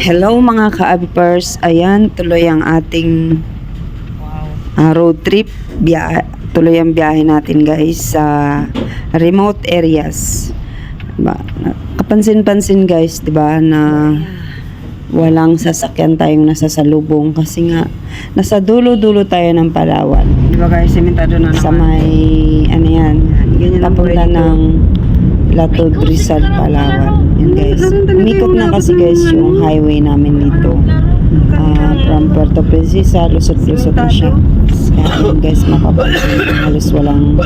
Hello mga ka-abipers. Ayan, tuloy ang ating ah, road trip. Biya tuloy ang biyahe natin guys sa remote areas. Diba? Kapansin-pansin guys, 'di ba, na walang sasakyan tayong nasa salubong kasi nga nasa dulo-dulo tayo ng Palawan. Di ba guys, sementado na Sa naman. may ano yan, papunta ng Latod Rizal, Palawan. Yan guys. Umikot na kasi guys yung highway namin dito. Ah, from Puerto Princesa, lusot-lusot na siya. Kaya yun guys, mapapansin halos walang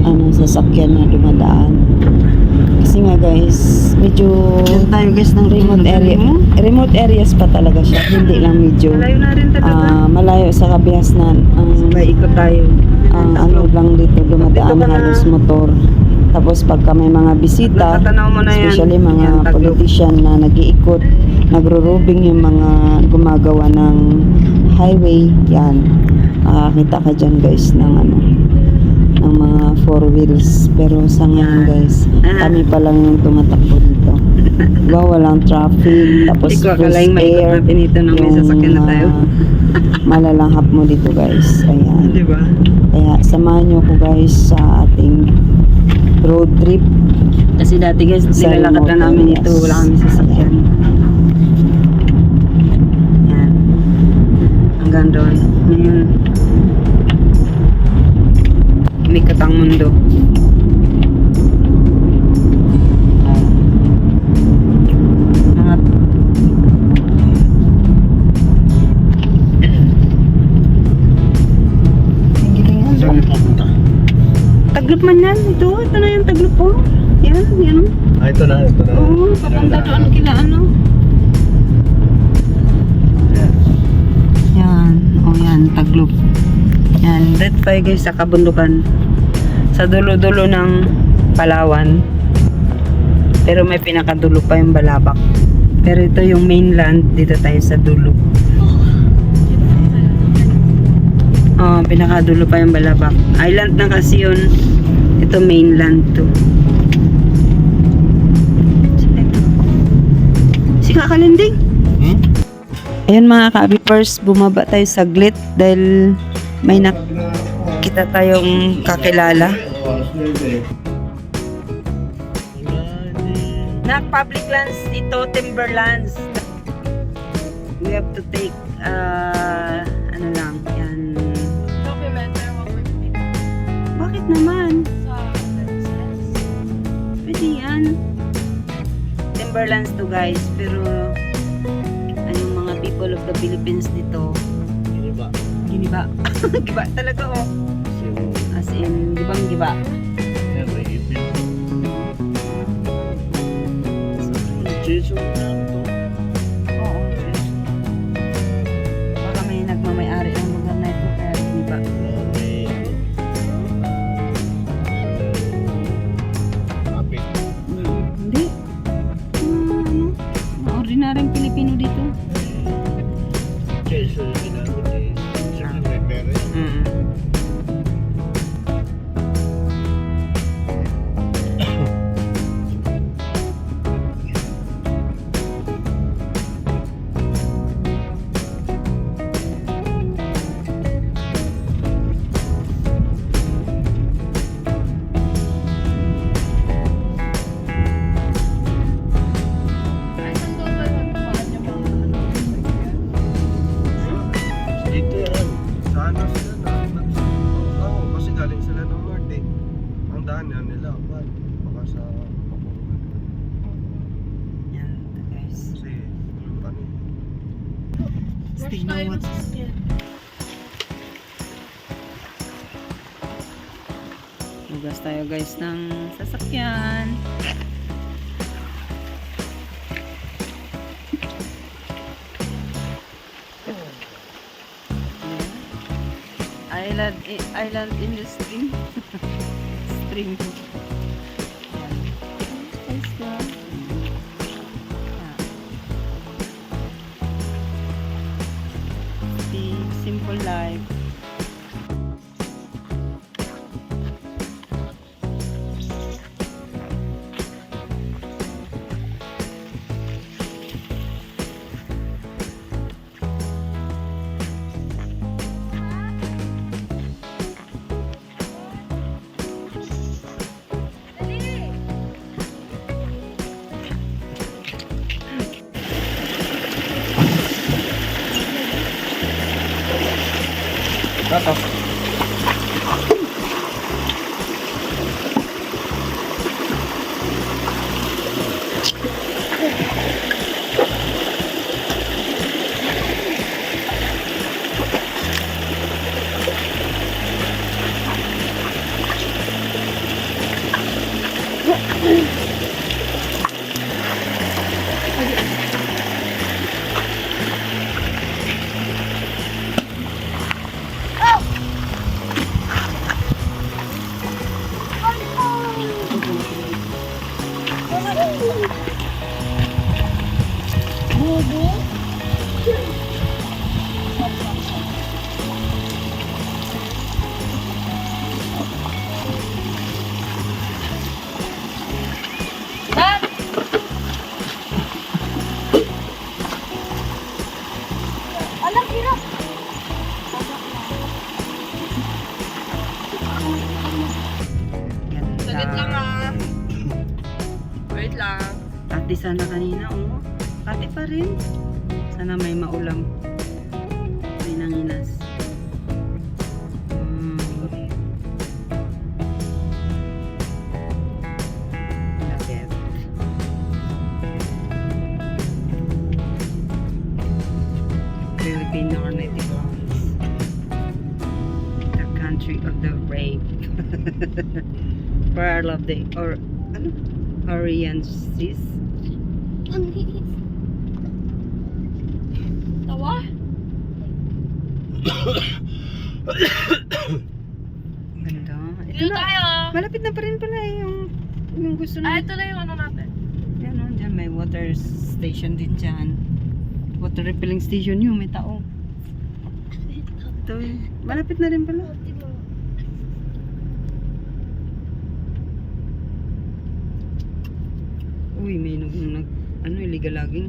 ano, sasakyan na dumadaan. Kasi nga guys, medyo tayo guys ng remote area. Remote areas pa talaga siya. Hindi lang medyo Malayo na rin talaga. ah, malayo sa kabihasnan. Ang Sabay ikot tayo. Ang ano lang dito dumadaan halos motor. Tapos pagka may mga bisita, yan. especially mga Yan, politician na nag-iikot, nagro-roving yung mga gumagawa ng highway, yan. Makakita ka dyan guys ng ano, ng mga four wheels. Pero sa ngayon guys, kami pa lang yung tumatakbo dito. Diba, walang traffic, tapos Hindi ko akalaing maikot natin ito nang may sasakyan na tayo. malalanghap mo dito guys. Ayan. Di ba? Kaya samahan nyo ko guys sa ating road trip. Kasi dati guys, nilalakad lang namin areas. ito. Wala kami sasakyan. Yan. Hanggang doon. Ngayon, umikot ang mundo. Taglop man yan. Ito, ito na yung taglop po. Yan, yan. Ah, ito na, ito na. Oo, papunta doon kila ano. Yan. O yan, taglop. Yan, dito tayo guys sa kabundukan. Sa dulo-dulo ng Palawan. Pero may pinakadulo pa yung Balabak. Pero ito yung mainland, dito tayo sa dulo. Oh, pinakadulo pa yung Balabak. Island na kasi yun. Ito mainland to. Si Kakalinding. Hmm? Ayun mga ka-abipers, bumaba tayo saglit dahil may nakita tayong kakilala. Na public lands ito, timberlands. We have to take, uh, yan. Timberlands to guys, pero ay, yung mga people of the Philippines dito, Ini ba? giniba. giba talaga oh. As in, gibang giba. may ipin. Sorry. Cheso nila. Man, baka sa Papungan. Yan, ito guys. Kasi, yung ano. Tignan mo. Hugas tayo guys ng sasakyan. Island, i- island in the stream. stream. Yan. Guys, go. Yan. The simple life. Tato. Maulam. May nanginas. Mm. Filipino native ones. The country of the rape. Pearl of the, or, ano? Orient Seas. Tawa? Ganda. Ito Dito na. tayo. Malapit na pa rin pala eh, yung, yung gusto Ah, na. ito na yung ano natin. Yan o, dyan may water station din dyan. Water refilling station yun, may tao. Ito, eh. malapit na rin pala. Uy, may nag, nag ano, illegal logging.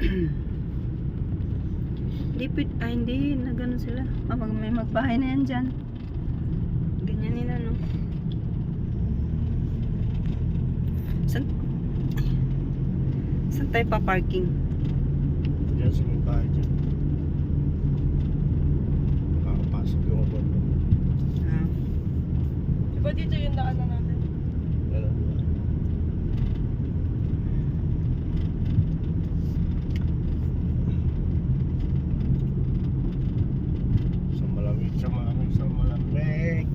Lipid, ay hindi, nagano sila. Ah, mag, may magbahay na yan dyan. Ganyan nila, no? San, saan tayo pa-parking? Diyan sa mga bahay dyan. Makakapasok yung abot. Ah, Diba dito yung daanan natin? Ano? Sa malamig, sa malamig, sa malamig.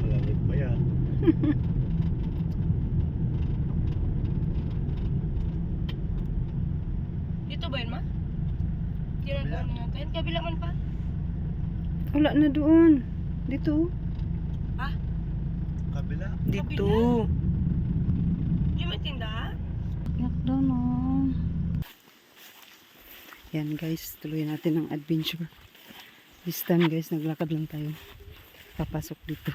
Malamig pa yan. Dito ba yun, ma? Dito na ano natin. Kabila man pa. wala na doon. Dito. Kabila. Dito. Yung may tindahan? Yak doon, oh. Yan guys, tuloy natin ang adventure. This time guys, naglakad lang tayo. Papasok dito.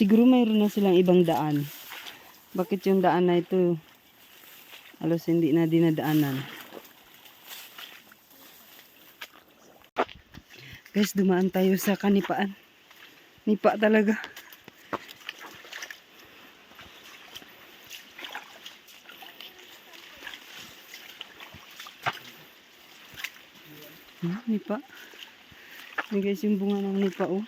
Siguro mayroon na silang ibang daan. Bakit yung daan na ito alos hindi na dinadaanan? Guys, dumaan tayo sa kanipaan. Nipa talaga. Hmm, nipa. Yan guys, yung bunga ng nipa oh.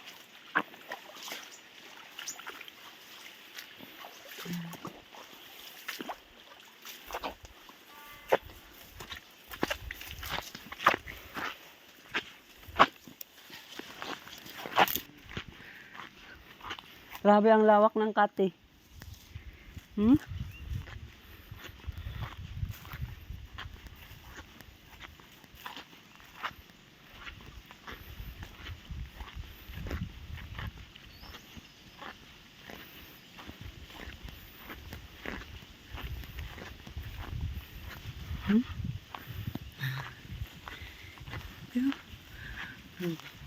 Grabe ang lawak ng kate. Hmm? Si.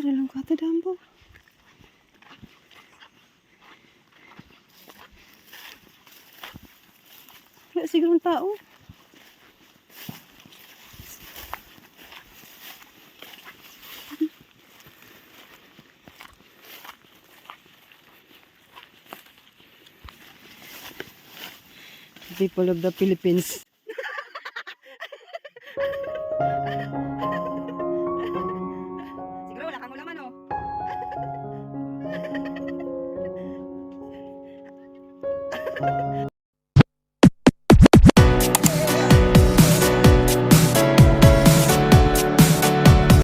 Karalong kata dambo. Wala sigurong tao. People of the Philippines.